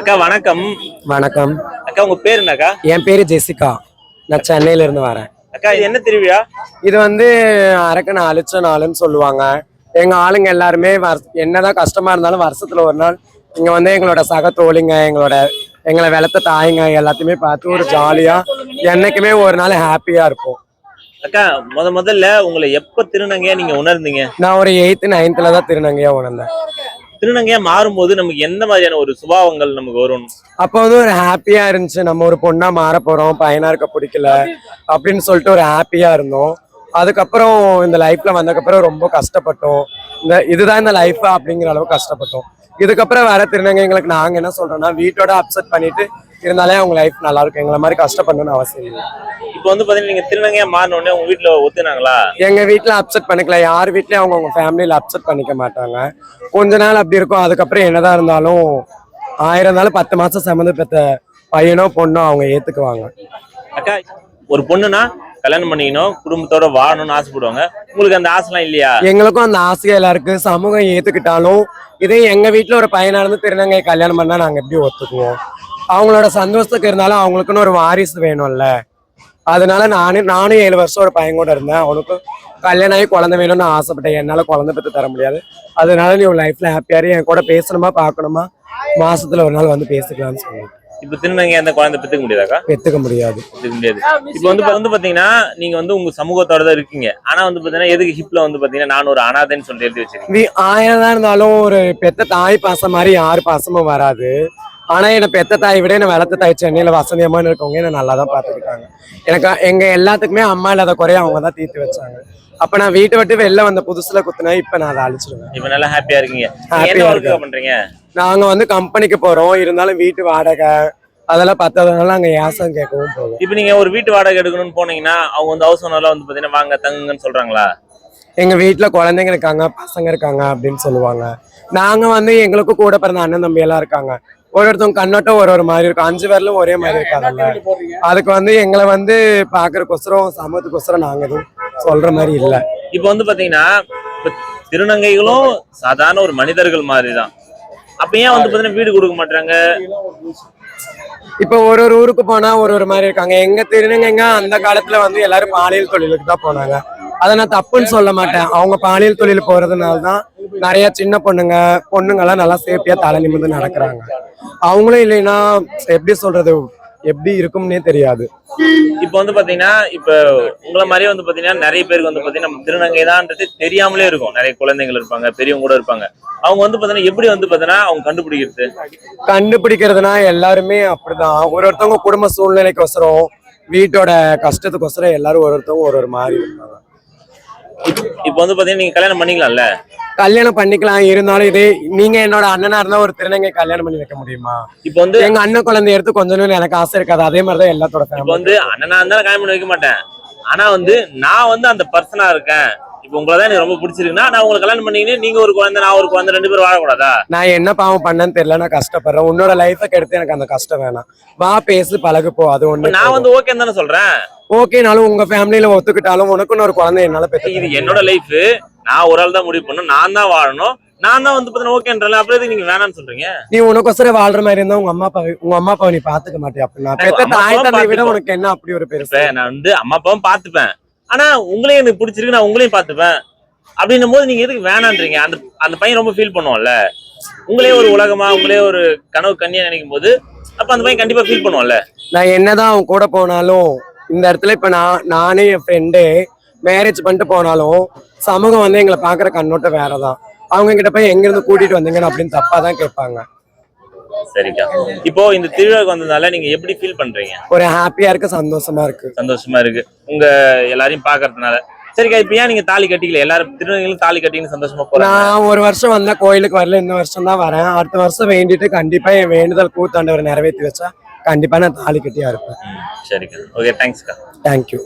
அக்கா வணக்கம். வணக்கம். அக்கா உங்க பேர் என்னக்கா? என் பேரு ஜெசிகா. நான் சென்னையில இருந்து வரேன். அக்கா இது என்ன திருவிழா? இது வந்து அரக்கன் அழிச்ச நாளுன்னு சொல்லுவாங்க. எங்க ஆளுங்க எல்லாருமே என்னதான் கஷ்டமா இருந்தாலும் வருஷத்துல ஒரு நாள் இங்க வந்து எங்களோட சக தோழிங்க எங்களோட எங்களை வளர்த்த தாய்ங்க எல்லாத்தையுமே பார்த்து ஒரு ஜாலியா என்னைக்குமே ஒரு நாள் ஹாப்பியா இருப்போம். அக்கா முத முதல்ல உங்களை எப்ப திருநங்கையா நீங்க உணர்ந்தீங்க? நான் ஒரு எயித்து நைன்த்ல தான் திருநங்கையா உணர்ந்தேன். திருநங்கையா மாறும்போது நமக்கு எந்த மாதிரியான ஒரு சுபாவங்கள் நமக்கு வரும்? அப்போ வந்து ஒரு ஹாப்பியா இருந்துச்சு. நம்ம ஒரு பொண்ணா மாற போறோம். பையனா இருக்க பிடிக்கல அப்படின்னு சொல்லிட்டு ஒரு ஹாப்பியா இருந்தோம். அதுக்கப்புறம் இந்த லைஃப்ல வந்ததுக்கப்புறம் ரொம்ப கஷ்டப்பட்டோம். இந்த இதுதான் இந்த லைஃப் அப்படிங்கிற அளவுக்கு கஷ்டப்பட்டோம். இதுக்கப்புறம் வர திருநங்கைங்களுக்கு நாங்க என்ன சொல்றோம்னா வீட்டோட அப்செட் பண்ணிட்டு இருந்தாலே அவங்க லைஃப் நல்லா இருக்கும். எங்களை மாதிரி கஷ்டப்படணும்னு அவசியம் இல்லை. இப்போ வந்து பாத்தீங்கன்னா நீங்க திருநங்கையா மாறின உடனே உங்க வீட்டுல ஒத்துனாங்களா? எங்க வீட்ல அப்செட் பண்ணிக்கல. யார் வீட்லயும் அவங்க அவங்க ஃபேமிலியில அப்செட் பண்ணிக்க மாட்டாங்க. கொஞ்ச நாள் அப்படி இருக்கும். அதுக்கப்புறம் என்னதான் இருந்தாலும் ஆயிரம் இருந்தாலும் பத்து மாசம் சம்மந்த பெற்ற பையனோ பொண்ணோ அவங்க ஏத்துக்குவாங்க. அக்கா ஒரு பொண்ணுனா கல்யாணம் பண்ணிக்கணும் குடும்பத்தோட வாழணும்னு ஆசைப்படுவாங்க. உங்களுக்கு அந்த ஆசைலாம் இல்லையா? எங்களுக்கும் அந்த ஆசைகள் இருக்கு. சமூகம் ஏத்துக்கிட்டாலும் இதே எங்க வீட்ல ஒரு பையனா இருந்து திருநங்கை கல்யாணம் பண்ணா நாங்க எப்படி ஒத்துக்குவோம்? அவங்களோட சந்தோஷத்துக்கு இருந்தாலும் அவங்களுக்குன்னு ஒரு வாரிசு வேணும்ல. அதனால நானும் நானும் ஏழு வருஷம் ஒரு பையன் கூட இருந்தேன். அவனுக்கும் கல்யாணம் ஆகி குழந்தை வேணும்னு ஆசைப்பட்டேன். என்னால குழந்தை பெற்று தர முடியாது. அதனால நீ உன் லைஃப்ல ஹாப்பியா இரு. என் கூட பேசணுமா பார்க்கணுமா? மாசத்துல ஒரு நாள் வந்து பேசிக்கலாம்னு சொல்லி இப்போ திருநங்கையா அந்த குழந்தை பெற்றுக்க முடியாதாக்கா? பெத்துக்க முடியாது. பெற்றுக்க முடியாது. இப்போ வந்து வந்து பாத்தீங்கன்னா நீங்க வந்து உங்க சமூகத்தோட தான் இருக்கீங்க. ஆனா வந்து பாத்தீங்கன்னா எதுக்கு ஹிப்ல வந்து பாத்தீங்கன்னா நான் ஒரு அனாதைன்னு சொல்லிட்டு எழுதி வச்சிருக்கீங்க? வி- ஆயிரம் தான் இருந்தாலும் ஒரு பெத்த தாய் பாசம் மாதிரி யார் பாசமும் வராது. ஆனா என்னை பெத்த தாயை விட என்ன வளர்த்த தாய் சென்னையில வசதியமான இருக்கவங்க என்ன நல்லா தான் பார்த்துக்கிட்டாங்க. எனக்கு எங்க எல்லாத்துக்குமே அம்மா இல்லாத குறைய அவங்க தான் தீர்த்து வச்சாங்க. அப்ப நான் வீட்டை விட்டு வெளில வந்த புதுசுல குத்துனா இப்ப நான் அதை அழிச்சிருவேன். இப்போ நல்லா ஹாப்பியா இருக்கீங்க. நீங்க Happy என்ன ஆ ஒர்க் பண்றீங்க? நாங்க வந்து கம்பெனிக்கு போறோம். இருந்தாலும் வீட்டு வாடகை அதெல்லாம் பத்தாதனால அங்க யாசம் கேட்கவும் போவோம் இப்போ நீங்க ஒரு வீட்டு வாடகை எடுக்கணும்னு போனீங்கன்னா அவங்க வந்து ஹவுஸ் ஓனர்லாம் வந்து பாத்தீங்கன்னா வாங்க தங்குங்கன்னு சொல்றாங்களா? எங்க வீட்ல குழந்தைங்க இருக்காங்க பசங்க இருக்காங்க அப்படின்னு சொல்லுவாங்க. நாங்க வந்து எங்களுக்கு கூட பிறந்த அண்ணன் தம்பி எல்லாம் இருக்காங்க. ஒருத்தவங்க கண்ணோட்டம் ஒரு ஒரு மாதிரி இருக்கும். அஞ்சு பேர்லும் ஒரே மாதிரி இருக்காங்கல்ல அதுக்கு வந்து எங்களை வந்து பாக்குறதுக்கொசரம் சமத்துக்கொசரம் நாங்க எதுவும் சொல்ற மாதிரி இல்ல. இப்போ வந்து பாத்தீங்கன்னா திருநங்கைகளும் சாதாரண ஒரு மனிதர்கள் மாதிரி தான் அப்ப ஏன் வந்து பாத்தீங்கன்னா வீடு கொடுக்க மாட்டாங்க இப்ப ஒரு ஒரு ஊருக்கு போனா ஒரு ஒரு மாதிரி இருக்காங்க. எங்க திருநங்கைங்க அந்த காலத்துல வந்து எல்லாரும் பாலியல் தொழிலுக்கு தான் போனாங்க. அதை நான் தப்புன்னு சொல்ல மாட்டேன். அவங்க பாலியல் தொழில் போறதுனால தான் நிறைய சின்ன பொண்ணுங்க பொண்ணுங்க எல்லாம் நல்லா சேஃப்டியா தலை நிமிர்ந்து நடக்கிறாங்க. அவங்களும் இல்லைன்னா எப்படி சொல்றது எப்படி இருக்கும்னே தெரியாது. இப்போ வந்து பாத்தீங்கன்னா இப்ப உங்களை மாதிரியே வந்து பாத்தீங்கன்னா நிறைய பேருக்கு வந்து பாத்தீங்கன்னா திருநங்கை தான்ன்றது தெரியாமலே இருக்கும். நிறைய குழந்தைகள் இருப்பாங்க பெரியவங்க கூட இருப்பாங்க. அவங்க வந்து பாத்தீங்கன்னா எப்படி வந்து பாத்தீங்கன்னா அவங்க கண்டுபிடிக்கிறது? கண்டுபிடிக்கிறதுனா எல்லாருமே அப்படிதான். ஒரு ஒருத்தவங்க குடும்ப சூழ்நிலைக்கோசரம் வீட்டோட கஷ்டத்துக்கோசரம் எல்லாரும் ஒரு ஒருத்தவங்க ஒரு ஒரு மாதிரி இருக்காங்க இப்போ வந்து பாத்தீங்கன்னா நீங்க கல்யாணம் பண்ணிக்கலாம்ல? கல்யாணம் பண்ணிக்கலாம். இருந்தாலும் இதே நீங்க என்னோட அண்ணனா இருந்தா ஒரு திருநங்கை கல்யாணம் பண்ணி வைக்க முடியுமா? இப்போ வந்து எங்க அண்ணன் குழந்தை எடுத்து கொஞ்ச நேரம் எனக்கு ஆசை இருக்காது. அதே மாதிரிதான் எல்லாத்தோட இப்போ வந்து அண்ணனா இருந்தாலும் கல்யாணம் பண்ணி வைக்க மாட்டேன். ஆனா வந்து நான் வந்து அந்த பர்சனா இருக்கேன். இப்போ உங்களை தான் எனக்கு ரொம்ப பிடிச்சிருக்குன்னா நான் உங்களுக்கு கல்யாணம் பண்ணீங்கன்னா நீங்க ஒரு குழந்தை நான் ஒரு குழந்தை ரெண்டு பேரும் வாழக்கூடாதா? நான் என்ன பாவம் பண்ணேன்னு தெரியல. நான் கஷ்டப்படுறேன். உன்னோட லைஃபை கெடுத்து எனக்கு அந்த கஷ்டம் வேணாம். வா பேசு பழகு போ அது ஒண்ணு நான் வந்து ஓகேன்னு தானே சொல்றேன். ஓகேனாலும் உங்க ஃபேமிலியில ஒத்துக்கிட்டாலும் உனக்குன்னு ஒரு குழந்தை என்னால பெற்று இது என்னோட லைஃப் நான் ஒரு ஆள் தான் முடிவு பண்ணணும். நான் தான் வாழணும். நான் தான் வந்து பார்த்தீங்கன்னா ஓகேன்றல அப்புறம் எதுக்கு நீங்க வேணாம்னு சொல்றீங்க? நீ உனக்கொசரம் வாழ்ற மாதிரி இருந்தா உங்க அம்மா அப்பா உங்க அம்மா அப்பாவை நீ பாத்துக்க மாட்டியா? அப்படின்னா பெத்த தாய் தந்தை விட. உனக்கு என்ன அப்படி ஒரு பெருசு? நான் வந்து அம்மா அப்பாவும் பார்த்துப்பேன். ஆனா உங்களையும் எனக்கு பிடிச்சிருக்கு. நான் உங்களையும் பார்த்துப்பேன். அப்படின்னும் போது நீங்க எதுக்கு வேணான்றீங்க? அந்த அந்த பையன் ரொம்ப ஃபீல் பண்ணுவான்ல. உங்களே ஒரு உலகமா உங்களே ஒரு கனவு கண்ணியா நினைக்கும் போது அப்ப அந்த பையன் கண்டிப்பா ஃபீல் பண்ணுவான்ல. நான் என்னதான் அவன் கூட போனாலும் இந்த இடத்துல இப்ப நான் நானே என் ஃப்ரெண்டு மேரேஜ் பண்ணிட்டு போனாலும் சமூகம் வந்து எங்களை பாக்குற கண்ணோட்டம் வேறதான். அவங்க கிட்ட போய் எங்க இருந்து கூட்டிட்டு வந்தீங்கன்னு அப்படின்னு தப்பா தான் கேட்பாங்க. சரிக்கா. இப்போ இந்த திருவிழாக்கு வந்ததுனால நீங்க எப்படி ஃபீல் பண்றீங்க? ஒரு ஹாப்பியா இருக்கு சந்தோஷமா இருக்கு. சந்தோஷமா இருக்கு. உங்க எல்லாரையும் பாக்குறதுனால சரிக்கா இப்ப ஏன் நீங்க தாலி கட்டிக்கல? எல்லாரும் திருநங்கைகளும் தாலி கட்டின்னு சந்தோஷமா போறாங்க. நான் ஒரு வருஷம் வந்தா கோயிலுக்கு வரல இந்த வருஷம் தான் வரேன். அடுத்த வருஷம் வேண்டிட்டு கண்டிப்பா என் வேண்டுதல் கூத்தாண்டவர் நிறைவேற்றி வச்சா கண்டிப்பா நான் தாலி கட்டியா இருப்பேன். சரிக்கா. Okay தேங்க்ஸ்க்கா thank you